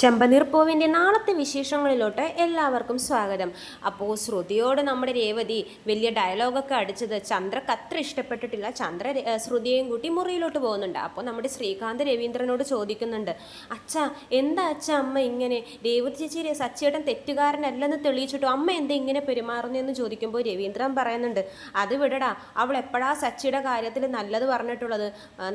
ചെമ്പനീർ പൂവിന്റെ നാളത്തെ വിശേഷങ്ങളിലോട്ട് എല്ലാവർക്കും സ്വാഗതം. അപ്പോൾ ശ്രുതിയോട് നമ്മുടെ രേവതി വലിയ ഡയലോഗൊക്കെ അടിച്ചത് ചന്ദ്രക്ക് അത്ര ഇഷ്ടപ്പെട്ടിട്ടില്ല. ചന്ദ്ര ശ്രുതിയെയും കൂട്ടി മുറിയിലോട്ട് പോകുന്നുണ്ട്. അപ്പോൾ നമ്മുടെ ശ്രീകാന്ത് രവീന്ദ്രനോട് ചോദിക്കുന്നുണ്ട് അച്ഛ എന്താ അച്ഛ അമ്മ ഇങ്ങനെ? രേവതി ചേച്ചി സച്ചേട്ടൻ തെറ്റുകാരനല്ലെന്ന് തെളിയിച്ചിട്ടു? അമ്മ എന്താ ഇങ്ങനെ പെരുമാറുന്നതെന്ന് ചോദിക്കുമ്പോൾ രവീന്ദ്രൻ പറയുന്നുണ്ട് അത് വിടടാ അവൾ എപ്പോഴാ സച്ചിയുടെ കാര്യത്തിൽ നല്ലത് പറഞ്ഞിട്ടുള്ളത്?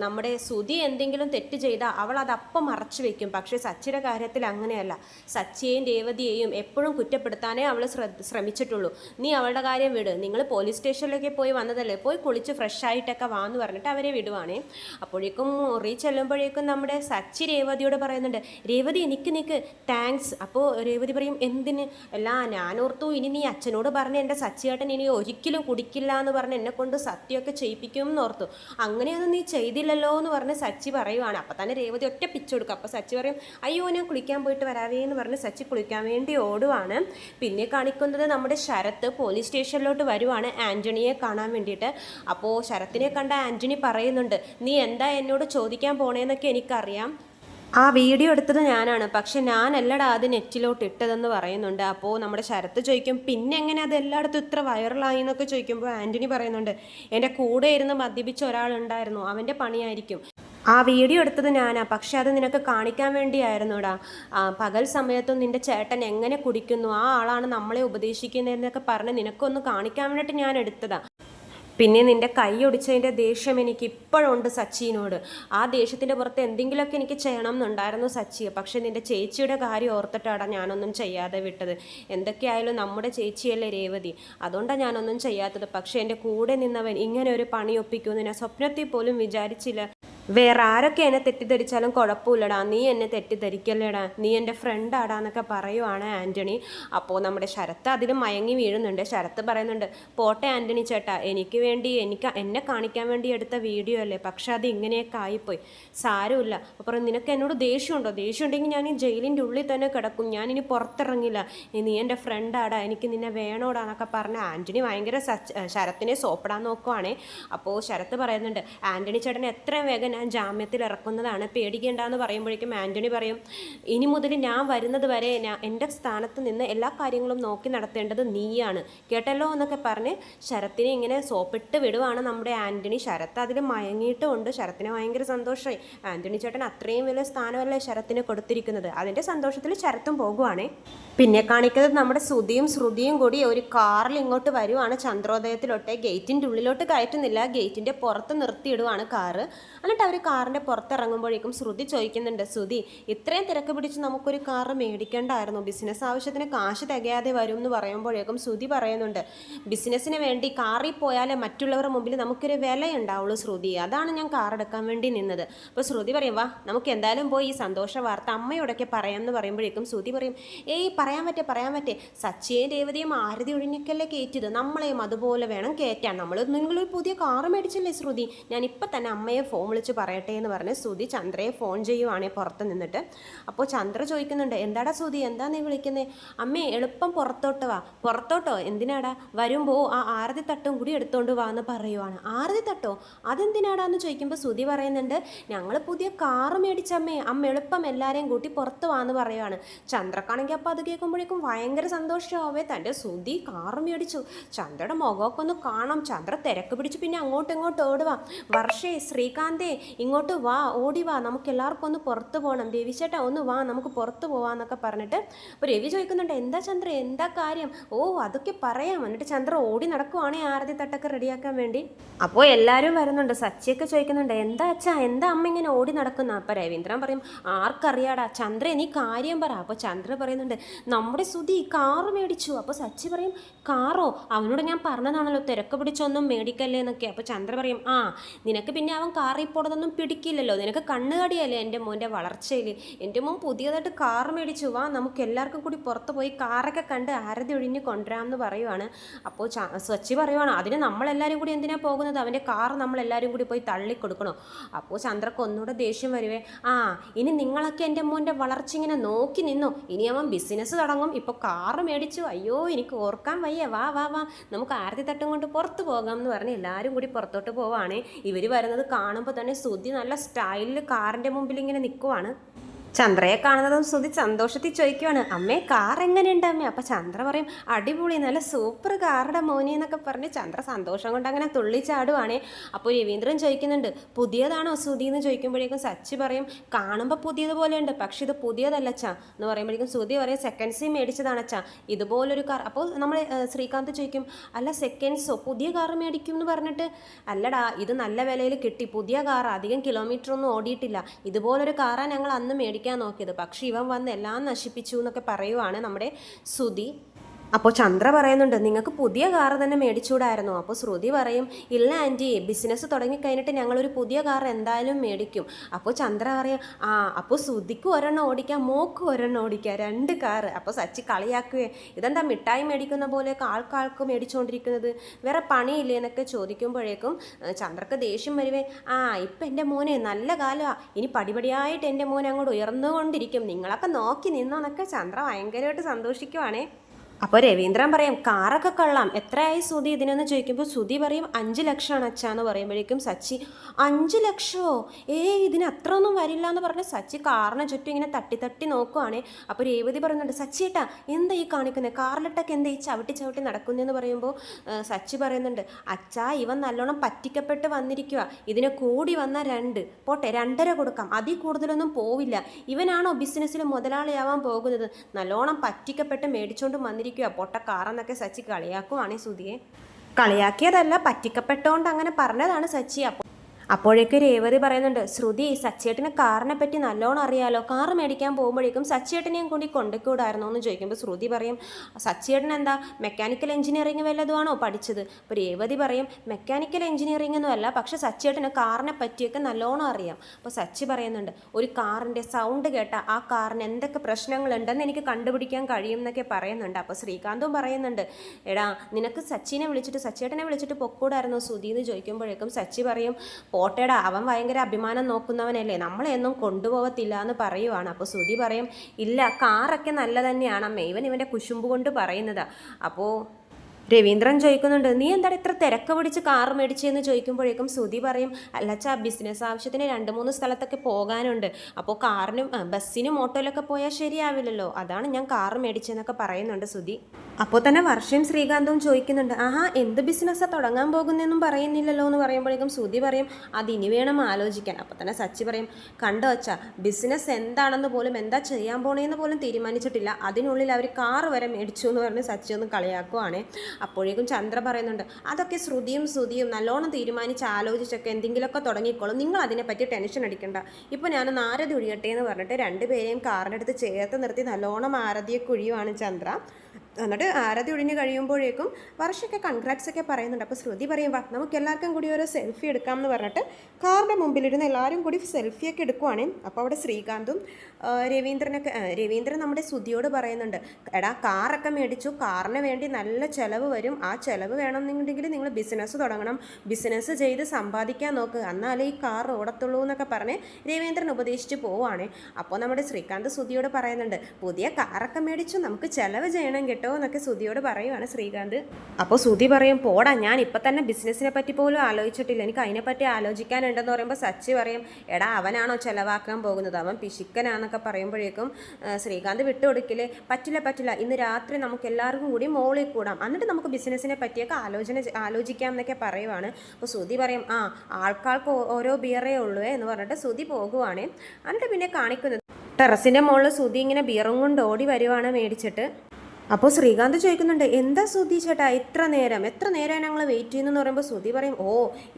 നമ്മുടെ ശ്രുതി എന്തെങ്കിലും തെറ്റ് ചെയ്താൽ അവൾ അത് മറച്ചു വെക്കും. പക്ഷേ സച്ചിയുടെ കാര്യത്തിൽ അങ്ങനെയല്ല. സച്ചിയെയും രേവതിയെയും എപ്പോഴും കുറ്റപ്പെടുത്താനേ അവൾ ശ്രമിച്ചിട്ടുള്ളൂ. നീ അവളുടെ കാര്യം വിട്. നിങ്ങൾ പോലീസ് സ്റ്റേഷനിലൊക്കെ പോയി വന്നതല്ലേ? പോയി കുളിച്ച് ഫ്രഷ് ആയിട്ടൊക്കെ വാന്ന് പറഞ്ഞിട്ട് അവരെ വിടുവാണേ. അപ്പോഴേക്കും മുറി ചെല്ലുമ്പോഴേക്കും നമ്മുടെ സച്ചി രേവതിയോട് പറയുന്നുണ്ട് രേവതി എനിക്ക് നിൽക്ക് താങ്ക്സ് അപ്പോൾ രേവതി പറയും എന്തിന്? അല്ല ഞാനോർത്തു ഇനി നീ അച്ഛനോട് പറഞ്ഞ് എന്റെ സച്ചിയേട്ടൻ ഇനി ഒരിക്കലും കുടിക്കില്ല എന്ന് പറഞ്ഞ് എന്നെ കൊണ്ട് സത്യമൊക്കെ ചെയ്യിപ്പിക്കും എന്ന് ഓർത്തു. അങ്ങനെയൊന്നും നീ ചെയ്തില്ലല്ലോ എന്ന് പറഞ്ഞ് സച്ചി പറയുവാണ്. അപ്പം തന്നെ രേവതി ഒറ്റ പിച്ച് കൊടുക്കും. അപ്പോൾ സച്ചി പറയും അയ്യോ ഞാൻ കുളിക്കാൻ പോയിട്ട് വരാവേ എന്ന് പറഞ്ഞ് സച്ചി കുളിക്കാൻ വേണ്ടി ഓടുവാണ്. പിന്നെ കാണിക്കുന്നത് നമ്മുടെ ശരത്ത് പോലീസ് സ്റ്റേഷനിലോട്ട് വരുവാണ് ആന്റണിയെ കാണാൻ വേണ്ടിയിട്ട്. അപ്പോൾ ശരത്തിനെ കണ്ട ആന്റണി പറയുന്നുണ്ട് നീ എന്താ എന്നോട് ചോദിക്കാൻ പോണേന്നൊക്കെ എനിക്കറിയാം. ആ വീഡിയോ എടുത്തത് ഞാനാണ്. പക്ഷെ ഞാനല്ലടാ അത് നെറ്റിലോട്ട് ഇട്ടതെന്ന് പറയുന്നുണ്ട്. അപ്പോൾ നമ്മുടെ ശരത്ത് ചോദിക്കും പിന്നെ എങ്ങനെ അത് എല്ലായിടത്തും ഇത്ര വൈറലായി? എന്നൊക്കെ ചോദിക്കുമ്പോൾ ആന്റണി പറയുന്നുണ്ട് എന്റെ കൂടെ ഇരുന്ന് മദ്യപിച്ച ഒരാളുണ്ടായിരുന്നു. അവന്റെ പണിയായിരിക്കും. ആ വീഡിയോ എടുത്തത് ഞാനാ. പക്ഷെ അത് നിനക്ക് കാണിക്കാൻ വേണ്ടിയായിരുന്നുടാ. പകൽ സമയത്തും നിന്റെ ചേട്ടൻ എങ്ങനെ കുടിക്കുന്നു ആ ആളാണ് നമ്മളെ ഉപദേശിക്കുന്നതെന്നൊക്കെ പറഞ്ഞ് നിനക്കൊന്ന് കാണിക്കാൻ വേണ്ടിയിട്ട് ഞാൻ എടുത്തതാ. പിന്നെ നിന്റെ കൈ ഒടിച്ചതിന്റെ ദേഷ്യം എനിക്ക് ഇപ്പോഴുണ്ട് സച്ചിനോട്. ആ ദേഷ്യത്തിന്റെ പുറത്ത് എന്തെങ്കിലുമൊക്കെ എനിക്ക് ചെയ്യണം എന്നുണ്ടായിരുന്നു സച്ചി പക്ഷേ നിന്റെ ചേച്ചിയുടെ കാര്യം ഓർത്തിട്ടാണ് ഞാനൊന്നും ചെയ്യാതെ വിട്ടത്. എന്തൊക്കെയായാലും നമ്മുടെ ചേച്ചിയല്ലേ രേവതി. അതുകൊണ്ടാണ് ഞാനൊന്നും ചെയ്യാത്തത്. പക്ഷേ എന്റെ കൂടെ നിന്നവൻ ഇങ്ങനെ ഒരു പണി ഒപ്പിക്കുമെന്ന് ഞാൻ സ്വപ്നത്തിൽ പോലും വിചാരിച്ചില്ല. വേറെ ആരൊക്കെ എന്നെ തെറ്റിദ്ധരിച്ചാലും കുഴപ്പമില്ലടാ. നീ എന്നെ തെറ്റിദ്ധരിക്കല്ലേടാ. നീ എന്റെ ഫ്രണ്ടാടാ എന്നൊക്കെ പറയുവാണ് ആന്റണി അപ്പോൾ നമ്മുടെ ശരത്ത് അതിൽ മയങ്ങി വീഴുന്നുണ്ട്. ശരത്ത് പറയുന്നുണ്ട് പോട്ടെ ആന്റണി ചേട്ടാ എനിക്ക് വേണ്ടി എനിക്ക് എന്നെ കാണിക്കാൻ വേണ്ടി എടുത്ത വീഡിയോ അല്ലേ? പക്ഷെ അത് ഇങ്ങനെയൊക്കെ ആയിപ്പോയി. സാരമില്ല. അപ്പുറം നിനക്ക് എന്നോട് ദേഷ്യമുണ്ടോ? ദേഷ്യം ഉണ്ടെങ്കിൽ ഞാൻ ഈ ജയിലിന്റെ ഉള്ളിൽ തന്നെ കിടക്കും. ഞാൻ ഇനി പുറത്തിറങ്ങില്ല. നീ എന്റെ ഫ്രണ്ടാടാ എനിക്ക് നിന്നെ വേണോടാ എന്നൊക്കെ പറഞ്ഞ ആന്റണി ഭയങ്കര ശരത്തിനെ സോപ്പിടാൻ നോക്കുവാണേ. അപ്പോൾ ശരത്ത് പറയുന്നുണ്ട് ആന്റണി ചേട്ടൻ എത്രയും വേഗം ഞാൻ ജാമ്യത്തിൽ ഇറക്കുന്നതാണ്. പേടിക്കേണ്ട എന്ന് പറയുമ്പോഴേക്കും ആന്റണി പറയും ഇനി മുതൽ ഞാൻ വരുന്നത് വരെ ഞാൻ എന്റെ സ്ഥാനത്ത് നിന്ന് എല്ലാ കാര്യങ്ങളും നോക്കി നടത്തേണ്ടത് നീയാണ്. കേട്ടല്ലോ എന്നൊക്കെ പറഞ്ഞ് ശരത്തിനെ ഇങ്ങനെ സോപ്പിട്ട് വിടുവാണ് നമ്മുടെ ആന്റണി ശരത്ത് അതിൽ മയങ്ങിയിട്ടുമുണ്ട്. ശരത്തിന് ഭയങ്കര സന്തോഷമായി. ആന്റണി ചേട്ടൻ അത്രയും വലിയ സ്ഥാനമല്ലേ ശരത്തിന് കൊടുത്തിരിക്കുന്നത്? അതിന്റെ സന്തോഷത്തിൽ ശരത്തും പോകുവാണേ. പിന്നെ കാണിക്കുന്നത് നമ്മുടെ ശ്രുതിയും ശ്രുതിയും കൂടി ഒരു കാറിൽ ഇങ്ങോട്ട് വരുവാണ്. ചന്ദ്രോദയത്തിലോട്ട് ഗേറ്റിന്റെ ഉള്ളിലോട്ട് കയറ്റുന്നില്ല. ഗേറ്റിന്റെ പുറത്ത് നിർത്തിയിടുവാണ് കാറ്. എന്നിട്ട് അവർ കാറിന്റെ പുറത്തിറങ്ങുമ്പോഴേക്കും ശ്രുതി ചോദിക്കുന്നുണ്ട് ശ്രുതി ഇത്രയും തിരക്ക് പിടിച്ച് നമുക്കൊരു കാറ് മേടിക്കേണ്ടായിരുന്നു. ബിസിനസ് ആവശ്യത്തിന് കാശ് തികയാതെ വരും എന്ന് പറയുമ്പോഴേക്കും ശ്രുതി പറയുന്നുണ്ട് ബിസിനസ്സിന് വേണ്ടി കാറിൽ പോയാലേ മറ്റുള്ളവരുടെ മുമ്പിൽ നമുക്കൊരു വിലയുണ്ടാവുള്ളൂ ശ്രുതി. അതാണ് ഞാൻ കാർ എടുക്കാൻ വേണ്ടി നിന്നത്. അപ്പോൾ ശ്രുതി പറയും വാ നമുക്ക് എന്തായാലും പോയി ഈ സന്തോഷ വാർത്ത അമ്മയോടൊക്കെ പറയാമെന്ന് പറയുമ്പോഴേക്കും ശ്രുതി പറയും ഏയ് പറയാൻ പറ്റേ പറയാൻ പറ്റേ. സച്ചിയെയും രേവതിയും ആരതി ഒഴിഞ്ഞൊക്കെയല്ലേ കയറ്റിയത്? നമ്മളെയും അതുപോലെ വേണം കയറ്റാൻ. നമ്മൾ നിങ്ങളൊരു പുതിയ കാറ് മേടിച്ചല്ലേ ശ്രുതി? ഞാൻ തന്നെ അമ്മയെ ഫോൺ വിളിച്ച് പറയട്ടെ എന്ന് പറഞ്ഞ് ശ്രുതി ചന്ദ്രയെ ഫോൺ ചെയ്യുവാണേ പുറത്ത് നിന്നിട്ട്. അപ്പോൾ ചന്ദ്ര ചോദിക്കുന്നുണ്ട് എന്താടാ ശ്രുതി? എന്താ നീ വിളിക്കുന്നത് അമ്മേ എളുപ്പം പുറത്തോട്ട് വാ. പുറത്തോട്ടോ? എന്തിനാടാ? വരുമ്പോൾ ആ ആരതി തട്ടും കൂടി എടുത്തോണ്ട് വാ എന്ന് പറയുവാണ്. ആരതി തട്ടോ? അതെന്തിനാടാ എന്ന് ചോദിക്കുമ്പോൾ ശ്രുതി പറയുന്നുണ്ട് ഞങ്ങൾ പുതിയ കാറ് മേടിച്ചമ്മേ. അമ്മ എളുപ്പം എല്ലാവരെയും കൂട്ടി പുറത്ത് വാ എന്ന് പറയുവാണ്. ചന്ദ്രക്കാണെങ്കിൽ അപ്പോൾ അത് കേൾക്കുമ്പോഴേക്കും ഭയങ്കര സന്തോഷമാവേ തന്റെ ശ്രുതി കാറ് മേടിച്ചു ചന്ദ്രയുടെ മുഖമൊക്കെ ഒന്ന് കാണാം ചന്ദ്ര തിരക്ക് പിടിച്ച് പിന്നെ അങ്ങോട്ടും ഇങ്ങോട്ടും ഓടുവാ വർഷേ ശ്രീകാന്തേ ഇങ്ങോട്ട് വാ ഓടി വാ നമുക്ക് എല്ലാവർക്കും ഒന്ന് പുറത്ത് പോകണം രവിചേട്ടാ ഒന്ന് വാ നമുക്ക് പുറത്ത് പോവാന്നൊക്കെ പറഞ്ഞിട്ട് അപ്പോൾ രവി ചോദിക്കുന്നുണ്ട് എന്താ ചന്ദ്ര എന്താ കാര്യം ഓ അതൊക്കെ പറയാം എന്നിട്ട് ചന്ദ്ര ഓടി നടക്കുവാണേ ആരതി തട്ടൊക്കെ റെഡിയാക്കാൻ വേണ്ടി അപ്പോൾ എല്ലാവരും വരുന്നുണ്ട് സച്ചിയൊക്കെ ചോദിക്കുന്നുണ്ട് എന്താ അച്ഛാ എന്താ അമ്മ ഇങ്ങനെ ഓടി നടക്കുന്ന അപ്പം രവീന്ദ്രൻ പറയും ആർക്കറിയാടാ ചന്ദ്ര നീ കാര്യം പറ അപ്പോൾ ചന്ദ്ര പറയുന്നുണ്ട് നമ്മുടെ സുധി കാറ് മേടിച്ചു. അപ്പോൾ സച്ചി പറയും കാറോ? അവനോട് ഞാൻ പറഞ്ഞതാണല്ലോ തിരക്ക് പിടിച്ചൊന്നും മേടിക്കല്ലേ എന്നൊക്കെ. അപ്പോൾ ചന്ദ്ര പറയും ആ നിനക്ക് പിന്നെ അവൻ കാറിൽ പോണതൊന്നും പിടിക്കില്ലല്ലോ. നിനക്ക് കണ്ണുകടിയല്ലേ എന്റെ മോന്റെ വളർച്ചയിൽ എന്റെ മോൻ പുതിയതായിട്ട് കാറ് മേടിച്ചു. വാ നമുക്ക് എല്ലാവർക്കും കൂടി പുറത്ത് പോയി കാറൊക്കെ കണ്ട് ആരതി ഒഴിഞ്ഞ് കൊണ്ടുവരാമെന്ന് പറയുവാണ്. അപ്പോൾ സച്ചി പറയുവാണ് അതിന് നമ്മളെല്ലാവരും കൂടി എന്തിനാ പോകുന്നത്? അവന്റെ കാർ നമ്മളെല്ലാവരും കൂടി പോയി തള്ളി കൊടുക്കണോ അപ്പോൾ ചന്ദ്രക്ക് ഒന്നുകൂടെ ദേഷ്യം വരുവേ ആ ഇനി നിങ്ങളൊക്കെ എന്റെ മോന്റെ വളർച്ച ഇങ്ങനെ നോക്കി നിന്നോ? ഇനി അവൻ ബിസിനസ് തുടങ്ങും ഇപ്പോൾ കാറ് മേടിച്ചു. അയ്യോ എനിക്ക് ഓർക്കാൻ വയ്യ. വാ വാ വാ. നമുക്ക് ആരതി തട്ടം കൊണ്ട് പുറത്ത് പോകാം എന്ന് പറഞ്ഞ് എല്ലാവരും കൂടി പുറത്തോട്ട് പോവാണ്. ഇവർ വരുന്നത് കാണുമ്പോൾ തന്നെ സുധി നല്ല സ്റ്റൈലിൽ കാറിന്റെ മുമ്പിൽ ഇങ്ങനെ നിൽക്കുവാണ് ചന്ദ്രയെ കാണുന്നതും ശ്രുതി സന്തോഷത്തിൽ ചോദിക്കുവാണ് അമ്മേ കാർ എങ്ങനെയുണ്ട് അമ്മേ? അപ്പം ചന്ദ്ര പറയും അടിപൊളി നല്ല സൂപ്പർ കാറുടെ മോനി എന്നൊക്കെ പറഞ്ഞ് ചന്ദ്ര സന്തോഷം കൊണ്ട് അങ്ങനെ തുള്ളിച്ചാടുവാണേ അപ്പോൾ രവീന്ദ്രൻ ചോദിക്കുന്നുണ്ട് പുതിയതാണോ ശ്രുതി? എന്ന് ചോദിക്കുമ്പോഴേക്കും സച്ചി പറയും കാണുമ്പോൾ പുതിയതുപോലെ ഉണ്ട് പക്ഷെ ഇത് പുതിയതല്ല ചാ എന്ന് പറയുമ്പോഴേക്കും ശ്രുതി പറയും സെക്കൻഡ്സി മേടിച്ചതാണ് ചാ ഇതുപോലൊരു കാർ അപ്പോൾ നമ്മൾ ശ്രീകാന്ത് ചോദിക്കും അല്ല സെക്കൻഡ്സോ പുതിയ കാർ മേടിക്കും എന്ന് പറഞ്ഞിട്ട് അല്ലടാ ഇത് നല്ല വിലയിൽ കിട്ടി പുതിയ കാർ അധികം കിലോമീറ്റർ ഒന്നും ഓടിയിട്ടില്ല ഇതുപോലൊരു കാറാണ് ഞങ്ങൾ അന്ന് മേടിക്കാൻ നോക്കിയത്. പക്ഷേ ഇവൻ വന്ന് എല്ലാം നശിപ്പിച്ചു എന്നൊക്കെ പറയുവാണ് നമ്മുടെ സുധി. അപ്പോൾ ചന്ദ്ര പറയുന്നുണ്ട് നിങ്ങൾക്ക് പുതിയ കാർ തന്നെ മേടിച്ചൂടായിരുന്നു അപ്പോൾ ശ്രുതി പറയും ഇല്ല ആന്റി ബിസിനസ് തുടങ്ങിക്കഴിഞ്ഞിട്ട് ഞങ്ങളൊരു പുതിയ കാർ എന്തായാലും മേടിക്കും. അപ്പോൾ ചന്ദ്ര പറയും ആ അപ്പോൾ ശ്രുതിക്ക് ഒരെണ്ണം ഓടിക്കാം മോക്ക് ഒരെണ്ണം ഓടിക്കാം രണ്ട് കാർ. അപ്പോൾ സച്ചി കളിയാക്കുകയെ ഇതെന്താ മിഠായി മേടിക്കുന്ന പോലെയൊക്കെ ആൾക്കാൾക്ക് മേടിച്ചുകൊണ്ടിരിക്കുന്നത്? വേറെ പണിയില്ലേ? എന്നൊക്കെ ചോദിക്കുമ്പോഴേക്കും ചന്ദ്രക്ക് ദേഷ്യം വരുവേ ആ ഇപ്പം എന്റെ മോനെ നല്ല കാലമാണ് ഇനി പടിപടിയായിട്ട് എന്റെ മോനെ അങ്ങോട്ട് ഉയർന്നുകൊണ്ടിരിക്കും നിങ്ങളൊക്കെ നോക്കി നിന്നോന്നൊക്കെ ചന്ദ്ര ഭയങ്കരമായിട്ട് സന്തോഷിക്കുവാണേ. അപ്പോൾ രവീന്ദ്രൻ പറയും കാറൊക്കെ കൊള്ളാം. എത്രയായി സുധി ഇതിനെന്ന് ചോദിക്കുമ്പോൾ സുധി പറയും അഞ്ച് ലക്ഷമാണ് അച്ഛാന്ന് പറയുമ്പോഴേക്കും സച്ചി അഞ്ച് ലക്ഷമോ ഏ ഇതിന് അത്ര ഒന്നും വരില്ല എന്ന് പറഞ്ഞ് സച്ചി കാറിനെ ചുറ്റും ഇങ്ങനെ തട്ടി തട്ടി നോക്കുവാണേ. അപ്പോൾ രേവതി പറയുന്നുണ്ട് സച്ചി ഏട്ടാ എന്താ ഈ കാണിക്കുന്നത് കാറിലിട്ടൊക്കെ എന്താ ഈ ചവിട്ടി ചവിട്ടി നടക്കുന്നതെന്ന് പറയുമ്പോൾ സച്ചി പറയുന്നുണ്ട് അച്ഛാ ഇവൻ നല്ലോണം പറ്റിക്കപ്പെട്ട് വന്നിരിക്കുക ഇതിന് കൂടി വന്ന രണ്ട്. പോട്ടെ രണ്ടര കൊടുക്കാം. അതിൽ കൂടുതലൊന്നും പോവില്ല. ഇവനാണോ ബിസിനസ്സിൽ മുതലാളിയാവാൻ പോകുന്നത്? നല്ലോണം പറ്റിക്കപ്പെട്ട് മേടിച്ചുകൊണ്ട് വന്നിരിക്കുക പൊട്ട കാറെന്നൊക്കെ സച്ചി കളിയാക്കുവാണ് സുധിയെ. കളിയാക്കിയതല്ല പറ്റിക്കപ്പെട്ടോണ്ട് അങ്ങനെ പറഞ്ഞതാണ് സച്ചി. അപ്പോൾ അപ്പോഴേക്ക് രേവതി പറയുന്നുണ്ട് ശ്രുതി സച്ചേട്ടന് കാറിനെ പറ്റി നല്ലോണം അറിയാലോ. കാർ മേടിക്കാൻ പോകുമ്പോഴേക്കും സച്ചേട്ടനെയും കൂടി കൊണ്ടുക്കൂടായിരുന്നോ എന്ന് ചോദിക്കുമ്പോൾ ശ്രുതി പറയും സച്ചേട്ടൻ എന്താ മെക്കാനിക്കൽ എഞ്ചിനീയറിംഗ് വല്ലതുമാണോ പഠിച്ചത്? അപ്പോൾ രേവതി പറയും മെക്കാനിക്കൽ എഞ്ചിനീയറിംഗ് ഒന്നും അല്ല പക്ഷെ സച്ചേട്ടന് കാറിനെ പറ്റിയൊക്കെ നല്ലോണം അറിയാം. അപ്പോൾ സച്ചി പറയുന്നുണ്ട് ഒരു കാറിന്റെ സൗണ്ട് കേട്ട ആ കാറിന് എന്തൊക്കെ പ്രശ്നങ്ങളുണ്ടെന്ന് എനിക്ക് കണ്ടുപിടിക്കാൻ കഴിയും എന്നൊക്കെ പറയുന്നുണ്ട്. അപ്പോൾ ശ്രീകാന്തും പറയുന്നുണ്ട് എടാ നിനക്ക് സച്ചിനെ വിളിച്ചിട്ട് സച്ചേട്ടനെ വിളിച്ചിട്ട് പൊക്കൂടായിരുന്നോ ശ്രുതി എന്ന് ചോദിക്കുമ്പോഴേക്കും സച്ചി പറയും പോട്ടേടാ അവൻ ഭയങ്കര അഭിമാനം നോക്കുന്നവനല്ലേ? നമ്മളെയൊന്നും കൊണ്ടുപോകത്തില്ല എന്ന് പറയുവാണ്. അപ്പോൾ ശ്രുതി പറയും ഇല്ല കാറൊക്കെ നല്ല തന്നെയാണ്. അമ്മേ ഇവൻ ഇവന്റെ കുശുമ്പ് കൊണ്ട് പറയുന്നത്. അപ്പോൾ രവീന്ദ്രൻ ചോദിക്കുന്നുണ്ട് നീ എന്താണ് ഇത്ര തിരക്ക് പിടിച്ച് കാർ മേടിച്ചതെന്ന് ചോദിക്കുമ്പോഴേക്കും സുധി പറയും അല്ലച്ചാ ബിസിനസ് ആവശ്യത്തിന് രണ്ട് മൂന്ന് സ്ഥലത്തൊക്കെ പോകാനുണ്ട്. അപ്പോൾ കാറിനും ബസ്സിനും ഓട്ടോയിലൊക്കെ പോയാൽ ശരിയാവില്ലല്ലോ. അതാണ് ഞാൻ കാർ മേടിച്ചതെന്നൊക്കെ പറയുന്നുണ്ട് സുധി അപ്പോൾ തന്നെ വർഷയും ശ്രീകാന്തവും ചോദിക്കുന്നുണ്ട് ആഹാ എന്ത് ബിസിനസ്സാണ് തുടങ്ങാൻ പോകുന്നതെന്നും പറയുന്നില്ലല്ലോ എന്ന് പറയുമ്പോഴേക്കും ശ്രുതി പറയും അതിനി വേണം ആലോചിക്കാൻ. അപ്പോൾ തന്നെ സച്ചി പറയും കണ്ടോ അച്ഛാ ബിസിനസ് എന്താണെന്ന് പോലും എന്താ ചെയ്യാൻ പോണേന്ന് പോലും തീരുമാനിച്ചിട്ടില്ല. അതിനുള്ളിൽ അവർ കാറ് വരെ മേടിച്ചു എന്ന് പറഞ്ഞ് സച്ചി ഒന്ന് കളിയാക്കുവാണേ. അപ്പോഴേക്കും ചന്ദ്ര പറയുന്നുണ്ട് അതൊക്കെ ശ്രുതിയും ശ്രുതിയും നല്ലോണം തീരുമാനിച്ച് ആലോചിച്ചൊക്കെ എന്തെങ്കിലുമൊക്കെ തുടങ്ങിക്കോളും. നിങ്ങൾ അതിനെപ്പറ്റി ടെൻഷൻ അടിക്കണ്ട. ഇപ്പോൾ ഞാൻ നാരതി ഒഴിയട്ടെ എന്ന് പറഞ്ഞിട്ട് രണ്ടുപേരെയും കാറിന്റെ അടുത്ത് ചേർത്ത് നിർത്തി നല്ലോണം ആരതിയെ കുഴിയുവാണ് ചന്ദ്ര. എന്നിട്ട് ആരതി ഒഴിഞ്ഞ് കഴിയുമ്പോഴേക്കും വർഷമൊക്കെ കൺഗ്രാറ്റ്സ് ഒക്കെ പറയുന്നുണ്ട്. അപ്പോൾ ശ്രുതി പറയും വാ നമുക്ക് എല്ലാവർക്കും കൂടി ഒരു സെൽഫി എടുക്കാം എന്ന് പറഞ്ഞിട്ട് കാറിന്റെ മുമ്പിലിരുന്ന് എല്ലാവരും കൂടി സെൽഫിയൊക്കെ എടുക്കുവാണ്. അപ്പോൾ അവിടെ ശ്രീകാന്തും രവീന്ദ്രനൊക്കെ രവീന്ദ്രൻ നമ്മുടെ ശ്രുതിയോട് പറയുന്നുണ്ട് എടാ കാറൊക്കെ മേടിച്ചു കാറിന് വേണ്ടി നല്ല ചിലവ് വരും. ആ ചിലവ് വേണമെന്നുണ്ടെങ്കിൽ നിങ്ങൾ ബിസിനസ് തുടങ്ങണം. ബിസിനസ് ചെയ്ത് സമ്പാദിക്കാൻ നോക്ക്. എന്നാലേ ഈ കാർ ഓടത്തുള്ളൂ എന്നൊക്കെ പറഞ്ഞ് രവീന്ദ്രൻ ഉപദേശിച്ച് പോവാണ്. അപ്പോൾ നമ്മുടെ ശ്രീകാന്ത് ശ്രുതിയോട് പറയുന്നുണ്ട് പുതിയ കാറൊക്കെ മേടിച്ചു നമുക്ക് ചിലവ് ചെയ്യണം കേട്ടോ. എന്നൊക്കെ സുധിയോട് പറയുവാണ് ശ്രീകാന്ത്. അപ്പോൾ സുധി പറയും പോടാ ഞാൻ ഇപ്പം തന്നെ ബിസിനസ്സിനെ പറ്റി പോലും ആലോചിച്ചിട്ടില്ല. എനിക്ക് അതിനെപ്പറ്റി ആലോചിക്കാനുണ്ടെന്ന് പറയുമ്പോൾ സച്ചി പറയും എടാ അവനാണോ ചിലവാക്കാൻ പോകുന്നത്? അവൻ പിശിക്കനാന്നൊക്കെ പറയുമ്പോഴേക്കും ശ്രീകാന്ത് വിട്ടുകൊടുക്കില്ലേ? പറ്റില്ല പറ്റില്ല. ഇന്ന് രാത്രി നമുക്ക് എല്ലാവർക്കും കൂടി മോളിൽ കൂടാം. എന്നിട്ട് നമുക്ക് ബിസിനസ്സിനെ പറ്റിയൊക്കെ ആലോചന ആലോചിക്കാം എന്നൊക്കെ പറയുവാണ്. അപ്പോൾ സുധി പറയും ആ ആൾക്കാർക്ക് ഓരോ ബിയറേ ഉള്ളൂ എന്ന് പറഞ്ഞിട്ട് സുധി പോകുവാണ്. എന്നിട്ട് പിന്നെ കാണിക്കുന്നത് ടെറസിന്റെ മുകളിൽ സുധി ഇങ്ങനെ ബിയറും കൊണ്ട് ഓടി വരുവാണ് മേടിച്ചിട്ട്. അപ്പോൾ ശ്രീകാന്ത് ചോദിക്കുന്നുണ്ട് എന്താ സുധി ചേട്ടാ എത്ര നേരം എത്ര നേരം ഞങ്ങൾ വെയിറ്റ് ചെയ്യുന്നു പറയുമ്പോൾ ശ്രുതി പറയും ഓ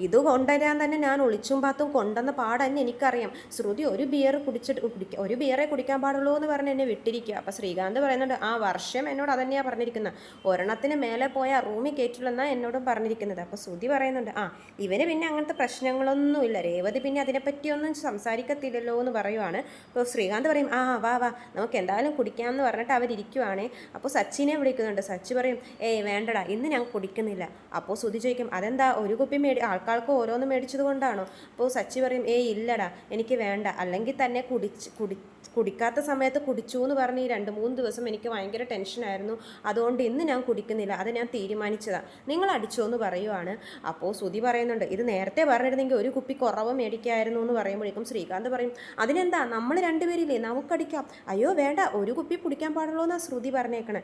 ഇത് കൊണ്ടുവരാൻ തന്നെ ഞാൻ ഒളിച്ചും പാത്തും കൊണ്ടുവന്ന പാടന്നെ എനിക്കറിയാം. ശ്രുതി ഒരു ബിയർ കുടിച്ചിട്ട് കുടിക്കുക ഒരു ബിയറെ കുടിക്കാൻ പാടുള്ളൂ എന്ന് പറഞ്ഞ് എന്നെ വിട്ടിരിക്കുക. അപ്പോൾ ശ്രീകാന്ത് പറയുന്നുണ്ട് ആ വർഷം എന്നോട് അതന്നെയാണ് പറഞ്ഞിരിക്കുന്നത് ഒരെണ്ണത്തിന് മേലെ പോയ റൂമിൽ കയറ്റില്ലെന്നാണ് എന്നോടും പറഞ്ഞിരിക്കുന്നത്. അപ്പോൾ ശ്രുതി പറയുന്നുണ്ട് ആ ഇവന് പിന്നെ അങ്ങനത്തെ പ്രശ്നങ്ങളൊന്നുമില്ല. രേവതി പിന്നെ അതിനെപ്പറ്റിയൊന്നും സംസാരിക്കത്തില്ലല്ലോ എന്ന് പറയുവാണ്. അപ്പോൾ ശ്രീകാന്ത് പറയും ആ വാ വാ നമുക്ക് എന്തായാലും കുടിക്കാമെന്ന് പറഞ്ഞിട്ട് അവരിയ്ക്കുവാണ് അപ്പോൾ സച്ചിനെ വിളിക്കുന്നുണ്ട്. സച്ചി പറയും ഏയ് വേണ്ടടാ ഇന്ന് ഞാൻ കുടിക്കുന്നില്ല. അപ്പോൾ സുധി ചോദിക്കും അതെന്താ ഒരു കുപ്പി മേടി ആൾക്കാർക്ക് ഓരോന്ന് മേടിച്ചത് കൊണ്ടാണോ? അപ്പോൾ സച്ചി പറയും ഏയ് ഇല്ലടാ എനിക്ക് വേണ്ട. അല്ലെങ്കിൽ തന്നെ കുടിച്ച് കുടി കുടിക്കാത്ത സമയത്ത് കുടിച്ചു എന്ന് പറഞ്ഞ് ഈ രണ്ട് മൂന്ന് ദിവസം എനിക്ക് ഭയങ്കര ടെൻഷനായിരുന്നു അതുകൊണ്ട് ഇന്ന് ഞാൻ കുടിക്കുന്നില്ല. അത് ഞാൻ തീരുമാനിച്ചതാണ് നിങ്ങൾ അടിച്ചോ എന്ന് പറയുവാണ്. അപ്പോൾ സുധി പറയുന്നുണ്ട് ഇത് നേരത്തെ പറഞ്ഞിരുന്നെങ്കിൽ ഒരു കുപ്പി കുറവ് മേടിക്കായിരുന്നു എന്ന് പറയുമ്പോഴേക്കും ശ്രീകാന്ത് പറയും അതിനെന്താ നമ്മൾ രണ്ടുപേരില്ലേ നമുക്കടിക്കാം. അയ്യോ വേണ്ട ഒരു കുപ്പി കുടിക്കാൻ പാടുള്ളൂ എന്നാണ് ശ്രുതി പറഞ്ഞേക്കണേ.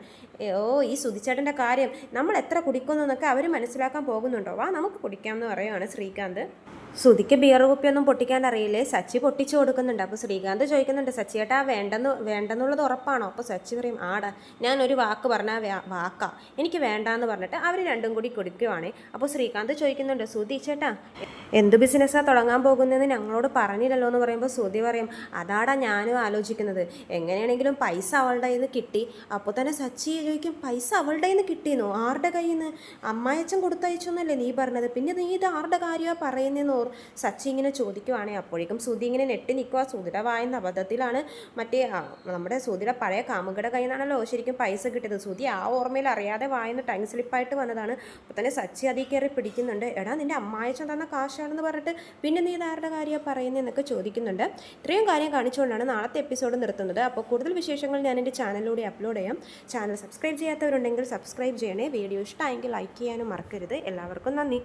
ഓ ഈ സുധിച്ചേട്ടന്റെ കാര്യം നമ്മൾ എത്ര കുടിക്കുന്നു എന്നൊക്കെ അവർ മനസ്സിലാക്കാൻ പോകുന്നുണ്ടോ? വാ നമുക്ക് കുടിക്കാം എന്ന് പറയുവാണ് ശ്രീകാന്ത്. സുധിക്ക് ബിയർ കുപ്പിയൊന്നും പൊട്ടിക്കാൻ അറിയില്ലേ? സച്ചി പൊട്ടിച്ചു കൊടുക്കുന്നുണ്ട്. അപ്പോൾ ശ്രീകാന്ത് ചോദിക്കുന്നുണ്ട് സച്ചി ഏട്ടാ വേണ്ടെന്ന് വേണ്ടെന്നുള്ളത് ഉറപ്പാണോ? അപ്പോൾ സച്ചി പറയും ആടാ ഞാൻ ഒരു വാക്ക് പറഞ്ഞാൽ വാക്കാ. എനിക്ക് വേണ്ടാന്ന് പറഞ്ഞിട്ട് അവർ രണ്ടും കൂടി കുടിക്കുവാണ്. അപ്പോൾ ശ്രീകാന്ത് ചോദിക്കുന്നുണ്ട് സുധി ചേട്ടാ എന്ത് ബിസിനസ്സാണ് തുടങ്ങാൻ പോകുന്നതെന്ന് ഞങ്ങളോട് പറഞ്ഞില്ലല്ലോ? എന്ന് പറയുമ്പോൾ സുധി പറയും അതാടാ ഞാനും ആലോചിക്കുന്നത്. എങ്ങനെയാണെങ്കിലും പൈസ അവളുടെ കയ്യിൽ നിന്ന് കിട്ടി. അപ്പോൾ തന്നെ സച്ചി ചോദിക്കും പൈസ അവളുടെ കയ്യിൽ നിന്ന് കിട്ടിയെന്നോ? ആരുടെ കയ്യിൽ നിന്ന് അമ്മായച്ചൻ കൊടുത്തയച്ചു എന്നല്ലേ നീ പറഞ്ഞത്. പിന്നെ നീ ഇത് ആരുടെ കാര്യമാണ് പറയുന്നതെന്ന് ഓർ സച്ചി ഇങ്ങനെ ചോദിക്കുവാണെങ്കിൽ അപ്പോഴേക്കും സുധി ഇങ്ങനെ നെട്ടി നിൽക്കുക സുധിയുടെ വായുന്ന അബദ്ധത്തിലാണ്. മറ്റേ നമ്മുടെ സുധിയുടെ പഴയ കാമുകയുടെ കയ്യിൽ നിന്നാണല്ലോ ശരിക്കും പൈസ കിട്ടിയത്. സുധി ആ ഓർമ്മയിൽ അറിയാതെ വായുന്ന ടൈം സ്ലിപ്പായിട്ട് വന്നതാണ്. അപ്പോൾ തന്നെ സച്ചി അതിൽ കയറി പിടിക്കുന്നുണ്ട്. എടാ നിന്റെ അമ്മായച്ചൻ തന്ന കാശാണെന്ന് പറഞ്ഞിട്ട് പിന്നെ നീ ഇതാരുടെ കാര്യം കാര്യമാണ് പറയുന്നതെന്നൊക്കെ ചോദിക്കുന്നുണ്ട്. ഇത്രയും കാര്യം കാണിച്ചുകൊണ്ടാണ് നാളത്തെ എപ്പിസോഡ് നിർത്തുന്നത്. അപ്പോൾ കൂടുതൽ വിശേഷങ്ങൾ ഞാൻ എന്റെ ചാനലിലൂടെ അപ്ലോഡ് ചെയ്യാം. ചാനൽ സബ്സ്ക്രൈബ് ചെയ്യാത്തവരുണ്ടെങ്കിൽ സബ്സ്ക്രൈബ് ചെയ്യണേ. വീഡിയോ ഇഷ്ടമായെങ്കിൽ ലൈക്ക് ചെയ്യാനും മറക്കരുത്. എല്ലാവർക്കും നന്ദി.